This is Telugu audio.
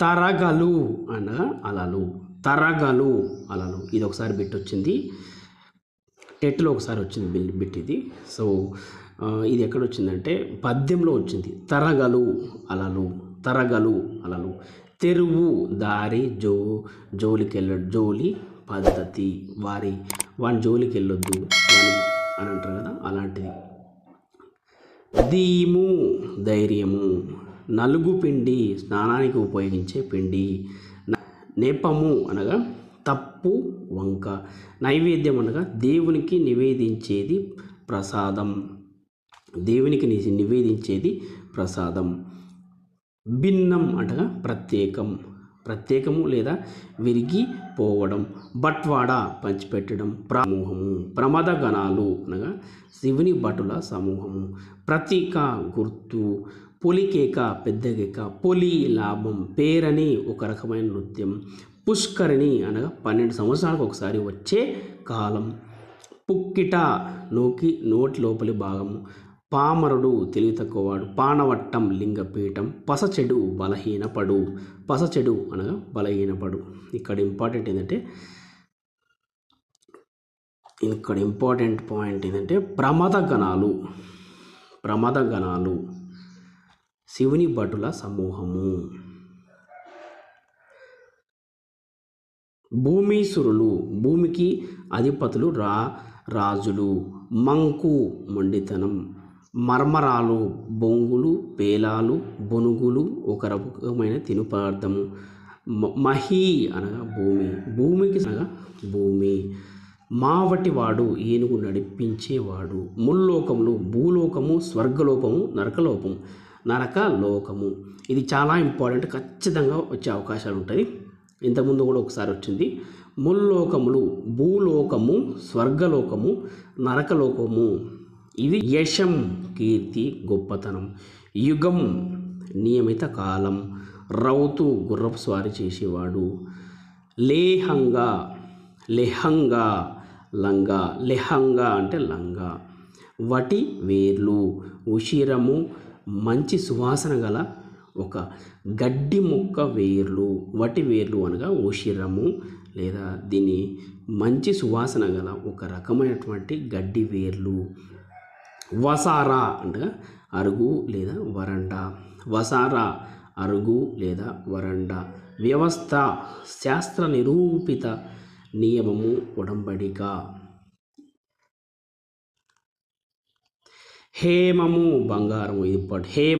తరగలు అనగా అలలు. తరగలు అలలు. ఇది ఒకసారి బిట్ వచ్చింది టెట్లో ఒకసారి వచ్చింది బిల్ బిట్ ఇది సో ఇది ఎక్కడ వచ్చిందంటే పద్యంలో వచ్చింది. తరగలు అలలు. తరగలు అలలు. తెరువు దారి జో జోలికి వెళ్ళ జోలి పద్ధతి వారి. వాని జోలికి వెళ్ళొద్దు అని అంటారు కదా అలాంటిది. దీము ధైర్యము. నలుగు పిండి స్నానానికి ఉపయోగించే పిండి. నేపము అనగా తప్పు వంక. నైవేద్యం అనగా దేవునికి నివేదించేది ప్రసాదం. దేవునికి ని- నివేదించేది ప్రసాదం. భిన్నం అనగా ప్రత్యేకం. ప్రత్యేకము లేదా విరిగిపోవడం. బట్వాడ పంచిపెట్టడం. ప్రమూహము. ప్రమద గణాలు అనగా శివుని భటుల సమూహము. ప్రతీక గుర్తు. పొలికేక పెద్దగేక పొలి లాభం పేరని ఒక రకమైన నృత్యం పుష్కరిణి అనగా పన్నెండు సంవత్సరాలకు ఒకసారి వచ్చే కాలం. పుక్కిట నోకి నోటి లోపలి భాగము పామరుడు తెలివి తక్కువవాడు పానవట్టం లింగపీఠం పసచెడు బలహీనపడు. పసచెడు అనగా బలహీనపడు. ఇక్కడ ఇంపార్టెంట్ ఏంటంటే ఇక్కడ ఇంపార్టెంట్ పాయింట్ ఏంటంటే ప్రమద గణాలు ప్రమద గణాలు శివుని భటుల సమూహము. భూమీసురులు భూమికి అధిపతులు రా రాజులు మంకు మొండితనం మర్మరాలు బొంగులు పేలాలు బొనుగులు ఒక రకమైన తిను పదార్థము. మ- మహీ అనగా భూమి భూమికి అనగా భూమి. మావటివాడు ఏనుగు నడిపించేవాడు. ముల్లోకములు భూలోకము స్వర్గలోకము నరకలోకము. నరక లోకము. ఇది చాలా ఇంపార్టెంట్. ఖచ్చితంగా వచ్చే అవకాశాలు ఉంటాయి. ఇంతకుముందు కూడా ఒకసారి వచ్చింది. ముల్లోకములు భూలోకము స్వర్గలోకము నరకలోకము. ఇవి యశం కీర్తి గొప్పతనం. యుగం నియమిత కాలం. రౌతు గుర్రపు స్వారీ చేసేవాడు. లేహంగా లెహంగా లంగా. లెహంగా అంటే లంగా. వటి వేర్లు. ఉషిరము మంచి సువాసన గల ఒక గడ్డి మొక్క వేర్లు వటి వేర్లు అనగా ఉషిరము లేదా దీని మంచి సువాసన గల ఒక రకమైనటువంటి గడ్డి వేర్లు. వసారా అనగా అరుగు లేదా వరండా. వసారా అరుగు లేదా వరండా. వ్యవస్థ శాస్త్ర నిరూపిత నియమము ఉడంబడిక హేమము బంగారము ఇది హే